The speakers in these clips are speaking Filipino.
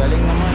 Galing naman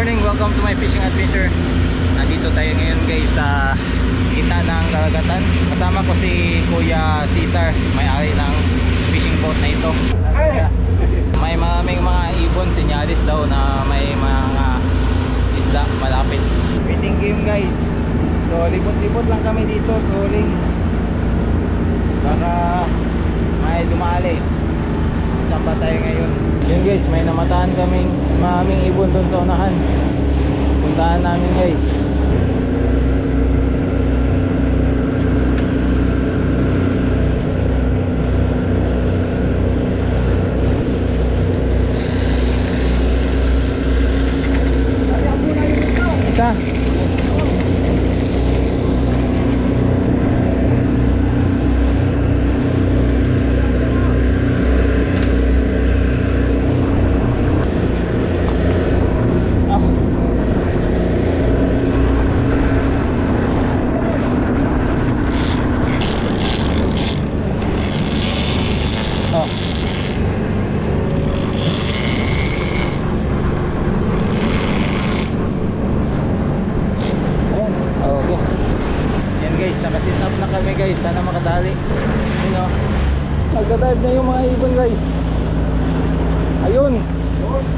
morning. Welcome to my fishing adventure. Nandito tayo ngayon guys sa gitna ng karagatan. Kasama ko si Kuya Cesar, may-ari ng fishing boat na ito. May maraming mga ibon, sinyalis daw na may mga isda malapit. Waiting game guys. So libot-libot lang kami dito, trolling. Baka may dumali. Tsamba tayo ngayon. Yun guys, may namataan kaming maraming ibon doon sa unahan. Puntahan namin guys. Isa. Ah. Oh. Ayan. Oh, okay. Yan guys, nakasit up na kami guys. Sana makadali. Yun o. Nagda-dive na yung mga ibon guys. Ayun.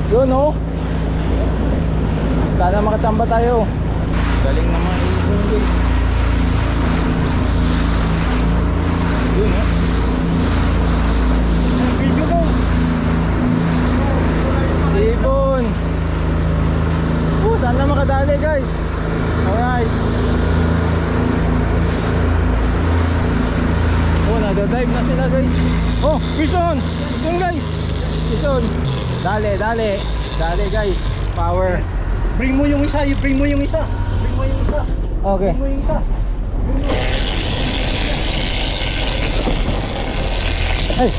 Yun o. Sana makachamba tayo. Galing naman ibon guys. Yun o. Video mo. Ibon. Oh, sana makadali guys. Nagda-dive na sila guys. Oh, bison! Bison guys! Bison! Dale, dale. Dale guys. Power. Bring mo yung isa, bring mo yung isa. Bring mo yung isa. Okay. Bring mo yung isa. Ay,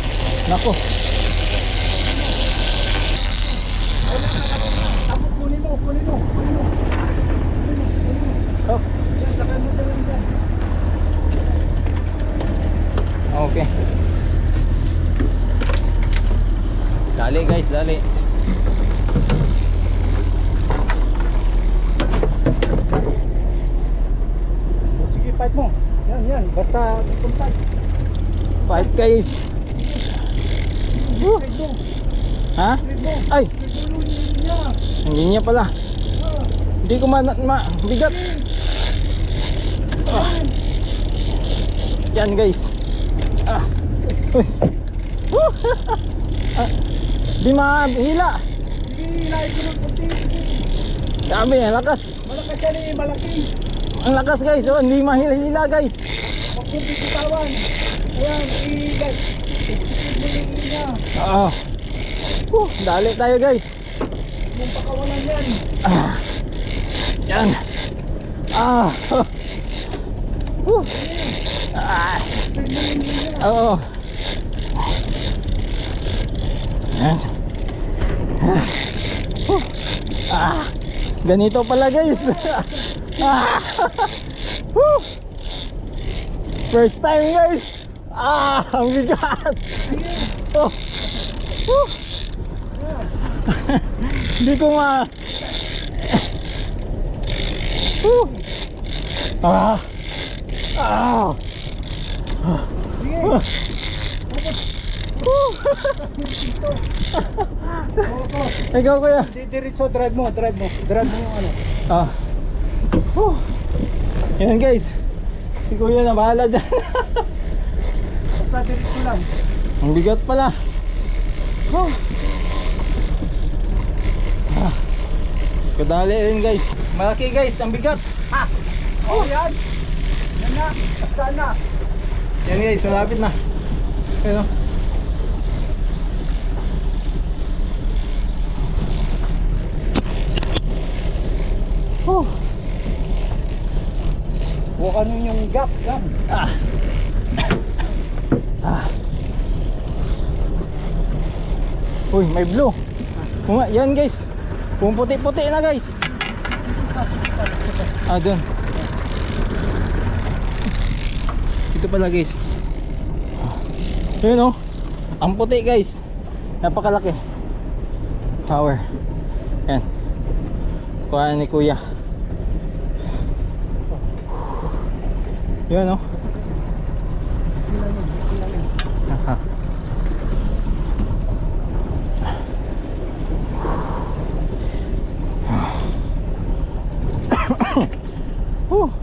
nako. Tapos kunin mo, kunin mo, kunin mo. Oh, Yan, sakay mo dyan, dyan. okay. Dali guys, dali. O, Sige, fight mo. Yan, yan. Basta. Woo! Fight mo. Ha? Ay, hindi niya pala. Hindi ko man, ma, bigat. Ah. Yan guys. Ah. Uy. Woo! ah. Di mahila. Ng konti. Sige. Sabi, ang lakas. Malakas yan eh, malaki. Ang lakas guys. Oh, hindi mahila guys. Kong bibitawan. Ayan, mo yung niya. Ah. Woo, dali tayo guys. Mong pakawalan yan. Ah. Yan. Ah. Woo. Ah. Itigil mo yung niya. Oo. Ayan. Ah, ganito pala guys. ah. First time guys. Ah, ang bigat. Oh. Woo. Hindi ko ma Woo. Ah. Ah. Ikaw kuya. Di diretso drive mo, drive mo. Drive mo yung ano. Ah. Whew. Yan guys. Si kuya na bahala dyan. Basta diretso lang. Ang bigat pala. Whew. Ah. Kadali rin guys. Malaki guys, ang bigat. Oh, yan. Yan na. Saan na? Yan guys, malapit na. Ayun oh. Bukan mo yung gap. Yan. Ah. Uy, may blue. Kuma, yan guys. Kung puti-puti na guys. Ah, dun. Ito pala guys. Yun oh. Ang puti guys. Napakalaki. Power. Yan. Kuha ni kuya. Yun oh. Aha. Whew.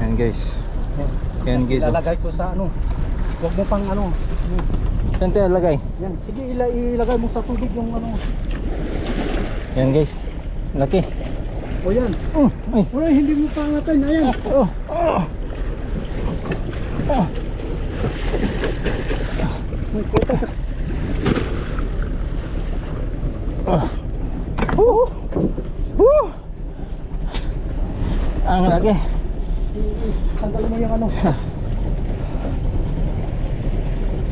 Yan guys. Yan guys. oh. Ilalagay ko sa ano. Huwag mo pang ano. Saan tayo lagay? Yan. Sige, ila ilagay mo sa tubig yung ano. Yan guys. Laki. O yan. Oh, ay. Wala, hindi mo pa angatay. Ayan. Oh. Oh. Oh. Kuta. Oh. Woo. Woo. Ang laki. Tanggal mo yung ano.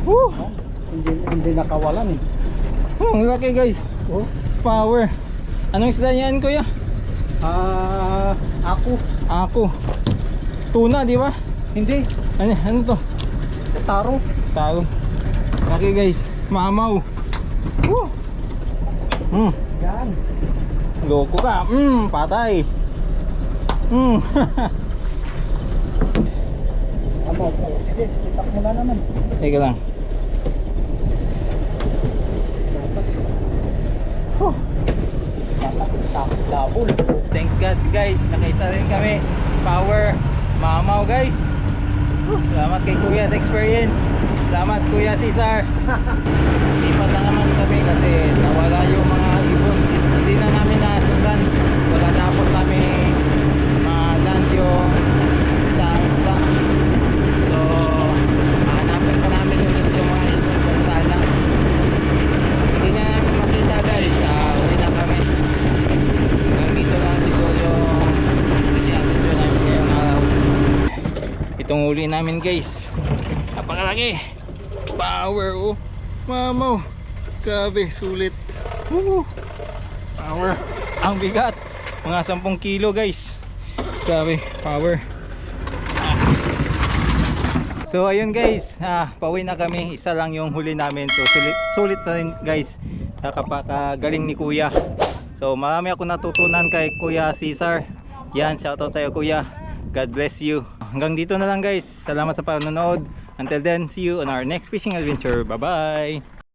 Woo. Hindi, hindi nakawalan eh. Oh, ang laki guys. Oh. Power. Anong isda yan kuya? Ah, ako. Ako. Tuna, di ba? Hindi. Ano, ano to? Taro. Tao. Laki guys. Mamaw. Woo. Hmm. Yan. Loko ka. Hmm, patay. Hmm. Ano? Sige, sitak mo na naman. Teka lang. Labol. Thank God guys, nakaisa rin kami. Power, mamaw guys. Salamat kay Kuya sa experience. Salamat Kuya Cesar. Lipat na naman kami kasi nawala yung mga ibon. Hindi na namin nasundan. Wala tapos namin ma-land yung isang isda. So, hanapin pa namin ulit yung mga ibon kung saan lang. Hindi na namin makita guys. Ah, uwi na kami. Hanggang dito lang siguro yung sinasadyo namin ngayong araw. Itong uli namin guys. Napakalaki. Power oh. Mamaw. Grabe, sulit. Woo. Power. Ang bigat. Mga 10 kilo guys. Grabe, power. So ayun guys, ah, pauwi na kami. Isa lang yung huli namin. So sulit, sulit na rin guys. Nakapakagaling ni Kuya. So marami ako natutunan kay Kuya Cesar. Yan, shoutout sa iyo Kuya. God bless you. Hanggang dito na lang guys. Salamat sa panonood. Until then, see you on our next fishing adventure. Bye-bye.